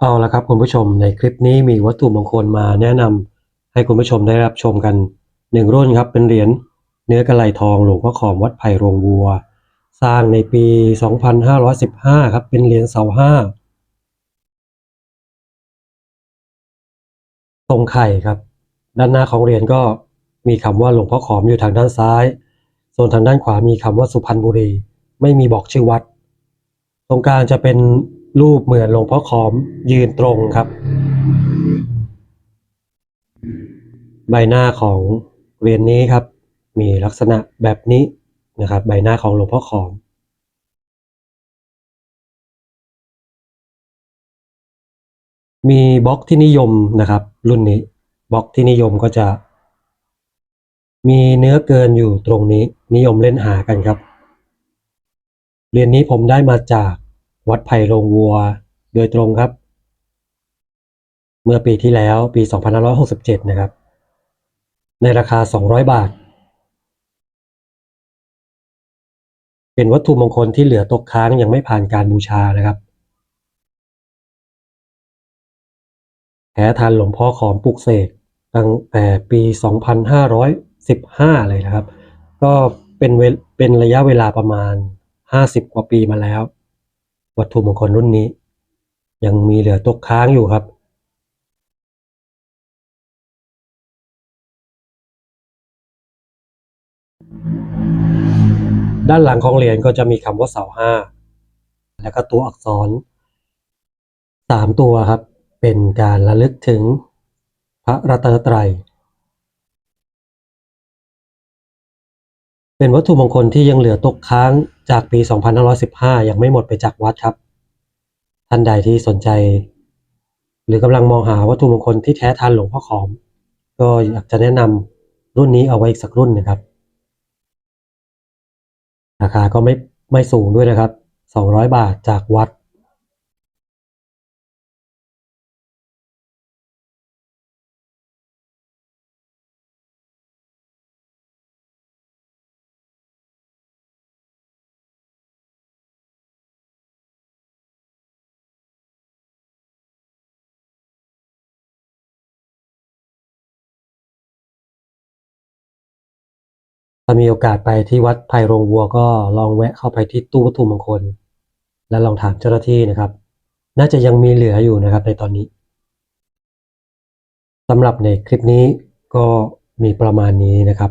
เอาละครับคุณผู้ชมในคลิปนี้มีวัตถุมงคลมาแนะนำให้คุณผู้ชมได้รับชมกันหนึ่งรุ่นครับเป็นเหรียญเนื้อกระไหลทองหลวงพ่อขอมวัดไผ่โรงวัว สร้างในปี 2515 ครับเป็นเหรียญเสาห้าทรงไข่ครับ ด้านหน้าของเหรียญก็มีคำว่าหลวงพ่อขอมอยู่ทางด้านซ้าย ส่วนทางด้านขวามีคำว่าสุพรรณบุรี ไม่มีบอกชื่อวัด ตรงกลางจะเป็น รูปเหมือนหลวงพ่อขอมยืนตรงครับ ใบหน้าของเหรียญนี้ครับ มีลักษณะแบบนี้นะครับ ใบหน้าของหลวงพ่อขอมมีบล็อกที่นิยมนะครับ รุ่นนี้บล็อกที่นิยมก็จะ มีเนื้อเกินอยู่ตรงนี้นิยมเล่นหากันครับเหรียญนี้ผมได้มาจาก วัดไผ่โรงวัว โดยตรงครับ เมื่อปีที่แล้วปี 2567 นะครับ ในราคา 200 บาท เป็นวัตถุมงคลที่เหลือตกค้างยังไม่ผ่านการบูชานะครับแท้ทันหลวงพ่อขอมปลุกเสกตั้งแต่ปี 2515 เลยนะครับ ก็เป็นเวเป็นระยะเวลาประมาณ 50 กว่าปีมาแล้ว วัตถุมงคลรุ่นนี้ ยังมีเหลือตกค้างอยู่ครับ ด้านหลังของเหรียญก็จะมีคำว่าเสาห้าแล้วก็ตัวอักษรสามตัวครับ เป็นการระลึกถึงพระรัตนตรัย เป็นวัตถุมงคลที่ยังเหลือตกค้างจากปี 2515 ยังไม่หมดไปจากวัดครับ ท่านใดที่สนใจ หรือกำลังมองหาวัตถุมงคลที่แท้ทันหลวงพ่อขอม ก็อยากจะแนะนำรุ่นนี้เอาไว้อีกสักรุ่นนะครับ ราคาก็ไม่ไม่สูงด้วยนะครับ 200 บาทจากวัด ถ้ามีโอกาสไปที่วัดไผ่โรงวัวก็ลองแวะเข้าไปที่ตู้วัตถุมงคล และลองถามเจ้าหน้าที่นะครับ น่าจะยังมีเหลืออยู่นะครับในตอนนี้สำหรับในคลิปนี้ก็มีประมาณนี้นะครับ